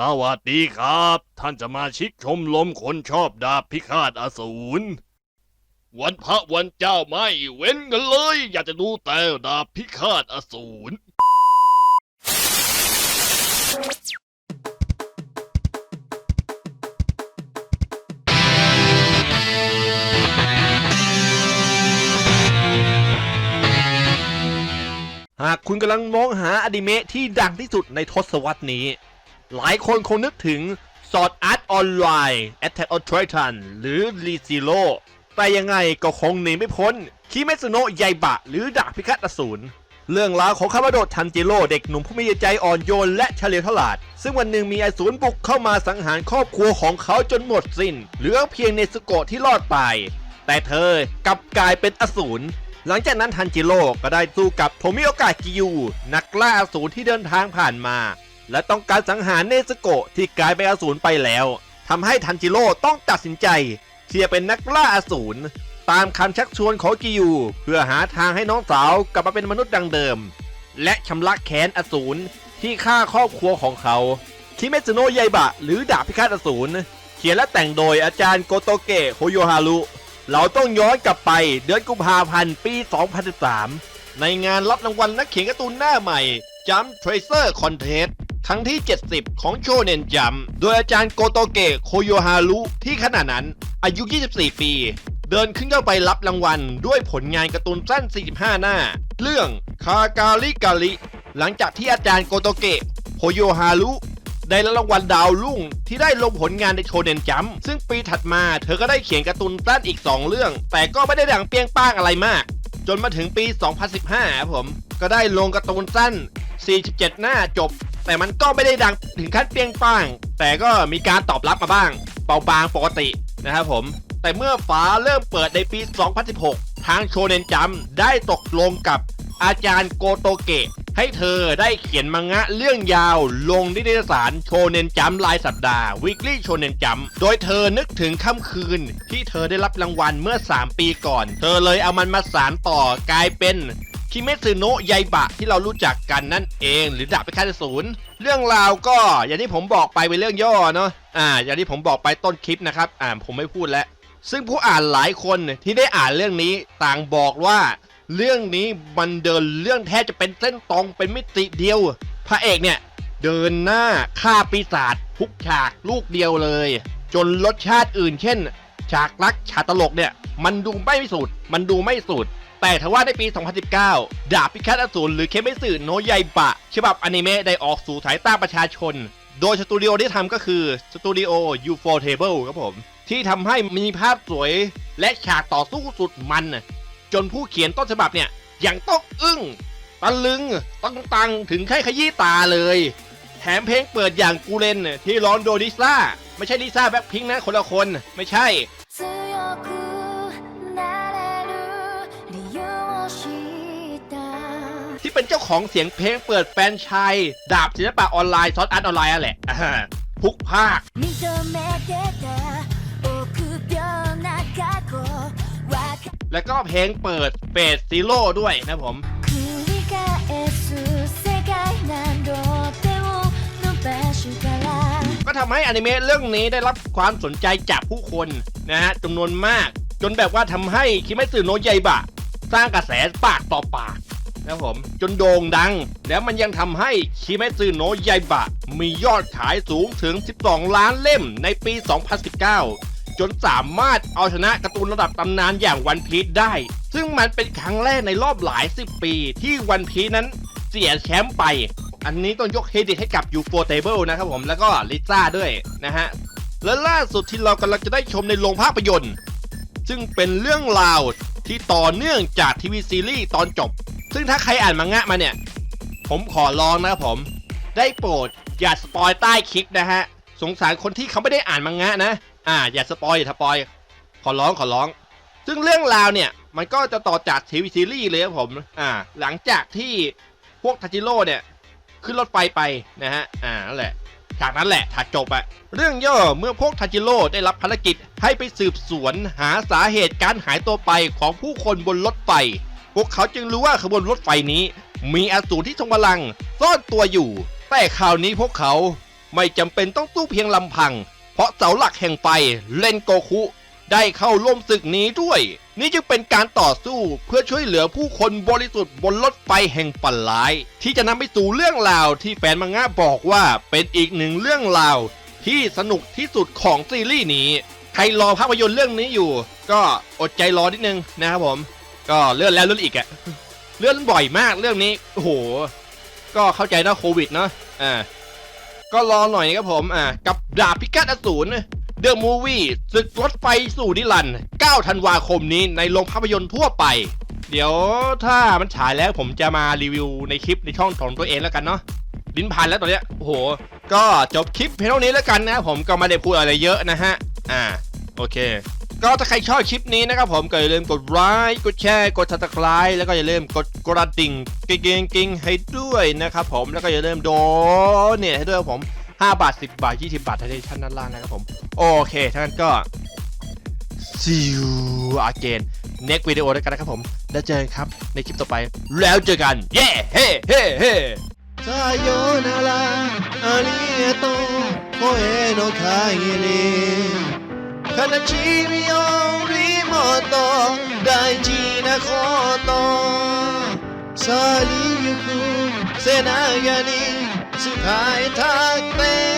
สวัสดีครับ ท่านจะมาชิกชมรมคนชอบดาบพิฆาตอสูร วันพระวันเจ้าไม่เว้นกันเลย อยากจะดูแต่ดาบพิฆาตอสูร หากคุณกำลังมองหาอนิเมะที่ดังที่สุดในทศวรรษนี้ หลายคนคงนึกถึง Sword Art Online Attack on Titan หรือ r e z e r o แต่ยังไงก็คงหนีไม่พ้นคิเมซุโนะไยบะ หรือดาบพิฆาตอสูรเรื่องราวของคามาโดทันจิโร่เด็กหนุ่มผู้มีใจอ่อนโยนและเฉลียวฉลาด ซึ่งวันหนึ่งมีอสูรบุกเข้ามาสังหารครอบครัวของเขาจนหมดสิน้น เหลือเพียงเนสโกะที่รอดตายแต่เธอกลับกลายเป็นอสูรหลังจากนั้นทันจิโร่ก็ได้สู้กับโทมิโอกะกิยู นักล่าอสูรที่เดินทางผ่านมา และต้องการสังหารเนสโกะที่กลายเป็นอสูรไปแล้วทำให้ทันจิโร่ต้องตัดสินใจที่จะเป็นนักล่าอสูรตามคำชักชวนของกิยูเพื่อหาทางให้น้องสาวกลับมาเป็นมนุษย์ดังเดิม และชำระแค้นอสูรที่ฆ่าครอบครัวของเขาคิเมซุโนะไยบะ หรือดาบพิฆาตอสูรเขียนและแต่งโดยอาจารย์โกโตเกะโฮโยฮารุเราต้องย้อนกลับไปเดือนกุมภาพันธ์ปี 2013 ในงานรับรางวัลนักเขียนการ์ตูนหน้าใหม่ Jump Tracer Contest ครั้งที่ 70 ของโชเนนจัมโดยอาจารย์โกโตเกะโคโยฮารุที่ขณะนั้นอายุ 24 ปี เดินขึ้นเข้าไปรับรางวัล ด้วยผลงานการ์ตูนสั้น 45 หน้า เรื่องคาการิกาลิ หลังจากที่อาจารย์โกโตเกะโฮโยฮารุได้รับรางวัลดาวรุ่งที่ได้ลงผลงานในโชเนนจัมซึ่งปีถัดมาเธอก็ได้เขียนการ์ตูนสั้นอีก 2 เรื่อง แต่ก็ไม่ได้ดังเปรี้ยงป้างอะไรมาก จนมาถึงปี 2015 ครับผม ก็ได้ลงการ์ตูนสั้น 47 หน้าจบ แต่มันก็ไม่ได้ดังถึงขั้นเปรี้ยงป้าง แต่ก็มีการตอบรับมาบ้าง เบาบางปกตินะครับผม แต่เมื่อฟ้าเริ่มเปิดในปี 2016 ทางโชเนนจัมได้ตกลงกับอาจารย์โกโตเกะ ให้เธอได้เขียนมังงะเรื่องยาวลงนิตยสารโชเนนจัมรายสัปดาห์ Weekly โชเนนจัมโดยเธอนึกถึงค่ำคืน ที่เธอได้รับรางวัลเมื่อ 3 ปีก่อน เธอเลยเอามันมาสารต่อกลายเป็น คิเมซึโนะไยบะที่เรารู้จักกันนั่นเอง หรือดาบพิฆาตอสูรเรื่องราวก็อย่างที่ผมบอกไปเป็นเรื่องย่อเนาะอ่า อย่างที่ผมบอกไปต้นคลิปนะครับ อ่าผมไม่พูดแล้วซึ่งผู้อ่านหลายคนที่ได้อ่านเรื่องนี้ต่างบอกว่า เรื่องนี้มันเดินเรื่องแทบจะเป็นเส้นตรงเป็นมิติเดียว พระเอกเนี่ยเดินหน้าฆ่าปีศาจทุกฉากลูกเดียวเลย จนรสชาติอื่นเช่น ฉากรักฉากตลกเนี่ย มันดูไม่สุด มันดูไม่สุด แต่ทว่าในปี 2019 ดาบพิฆาตอสูรหรือเคเมสึโนะไยบะ ฉบับอนิเมะได้ออกสู่สายตาประชาชน โดยสตูดิโอที่ทำก็คือสตูดิโอ UFO Table ครับผม ที่ทำให้มีภาพสวยและฉากต่อสู้สุดมัน จนผู้เขียนต้นฉบับเนี่ยยังต้องอึ้งตะลึงตังตังถึงแค่ขยี้ตาเลย แถมเพลงเปิดอย่างกูเลนที่ร้องโดยลิซ่า ไม่ใช่ลิซ่าแบ็คพิงค์นะคนละคนไม่ใช่ เป็นเจ้าของเสียงเพลงเปิดแฟนชายดาบศิลปะออนไลน์ซอสอาร์ตออนไลน์อะแหละทุกภาคแล้วก็เพลงเปิดเฟสซีโร่ด้วยนะผมก็ทำให้อนิเมะเรื่องนี้ได้รับความสนใจจากผู้คนนะฮะจำนวนมาก จนแบบว่าทำให้คิเมสึโนะยาบะ สร้างกระแสปากต่อปาก นะครับผมจนโด่งดัง แล้วมันยังทำให้คิเมสึโนะไยบะ มียอดขายสูงถึง 12 ล้านเล่มในปี 2019 จนสามารถเอาชนะการ์ตูนระดับตำนานอย่างวันพี e ได้ ซึ่งมันเป็นครั้งแรกในรอบหลายสิบปีที่วันพี e นั้นเสียแชมป์ไป อันนี้ต้องยกเครดิตให้กับ UFO Table นะครับผมแล้วก็ลิซ่าด้วยนะฮะ และล่าสุดที่เรากำลังจะได้ชมในโรงภาพยนตร์ ซึ่งเป็นเรื่องราวที่ต่อเนื่องจากทีวีซีรีส์ตอนจบ ซึ่งถ้าใครอ่านมังงะมาเนี่ย ผมขอร้องนะครับผม ได้โปรดอย่าสปอยใต้คลิปนะฮะ สงสารคนที่เขาไม่ได้อ่านมังงะนะ อ่า อย่าสปอยอย่าสปอย ขอร้องขอร้อง ซึ่งเรื่องราวเนี่ย มันก็จะต่อจากทีวีซีรีส์เลยครับผม อ่า หลังจากที่พวกทาจิโร่เนี่ย ขึ้นรถไฟไปนะฮะ อ่า นั่นแหละจากนั้นแหละถ้าจบอะเรื่องย่อเมื่อพวกทาจิโร่ได้รับภารกิจให้ไปสืบสวนหาสาเหตุการหายตัวไปของผู้คนบนรถไฟ พวกเขาจึงรู้ว่าขบวนรถไฟนี้ มีอสูรที่ทรงพลังซ่อนตัวอยู่ แต่คราวนี้พวกเขาไม่จำเป็นต้องสู้เพียงลำพัง เพราะเสาหลักแห่งไฟเลนโกคุได้เข้าร่วมศึกนี้ด้วย นี่จึงเป็นการต่อสู้เพื่อช่วยเหลือผู้คนบริสุทธิ์บนรถไฟแห่งปันร้าย ที่จะนำไปสู่เรื่องราวที่แฟนมังงะบอกว่าเป็นอีกหนึ่งเรื่องราวที่สนุกที่สุดของซีรีส์นี้ ใครรอภาพยนตร์เรื่องนี้อยู่ ก็อดใจรอนิดนึงนะครับผม ก็เลื่อนแล้วเลื่อนอีกอะเลื่อนบ่อยมากเรื่องนี้โอ้โห ก็เข้าใจนะโควิดเนาะอ่าก็รอหน่อยนะครับผมอ่ากับดาบพิฆาตอสูรเดอะมูวี่ศึกรถไฟสู่นิรันด์9ธันวาคมนี้ในโรงภาพยนตร์ทั่วไป เดี๋ยวถ้ามันฉายแล้วผมจะมารีวิวในคลิปในช่องของตัวเองแล้วกันเนาะลิ้นพันแล้วตอนเนี้ยโอ้โห ก็จบคลิปเพียงเท่านี้แล้วกันนะครับผมก็ไม่ได้พูดอะไรเยอะนะฮะ อ่า โอเค ก็ถ้าใครชอบคลิปนี้นะครับผมก็อย่าลืมกดไลค์กดแชร์กด subscribe แล้วก็อย่าลืมกดกระดิ่งกิ๊งกิ๊งกิ๊งให้ด้วยนะครับผมแล้วก็อย่าลืมโดเนี่ยให้ด้วยครับผม 5 บาท 10 บาท 20 บาทที่ชั้นด้านล่างนะครับผม โอเคถ้างั้นก็ see you again next video แล้วกันนะครับผม แล้วเจอกันครับในคลิปต่อไป แล้วเจอกัน เย้เฮ้เฮ้เฮ้ さよならありがとう声の限り ಕನಚೀರಿಯೋ ಮೋತೋ ದಾಯಿನ ಖೋತೋ ಸಾಲಿಯು ಸೇನಾಯನಿ ಸುಖಾಯ ಥಾಕ್ತೆ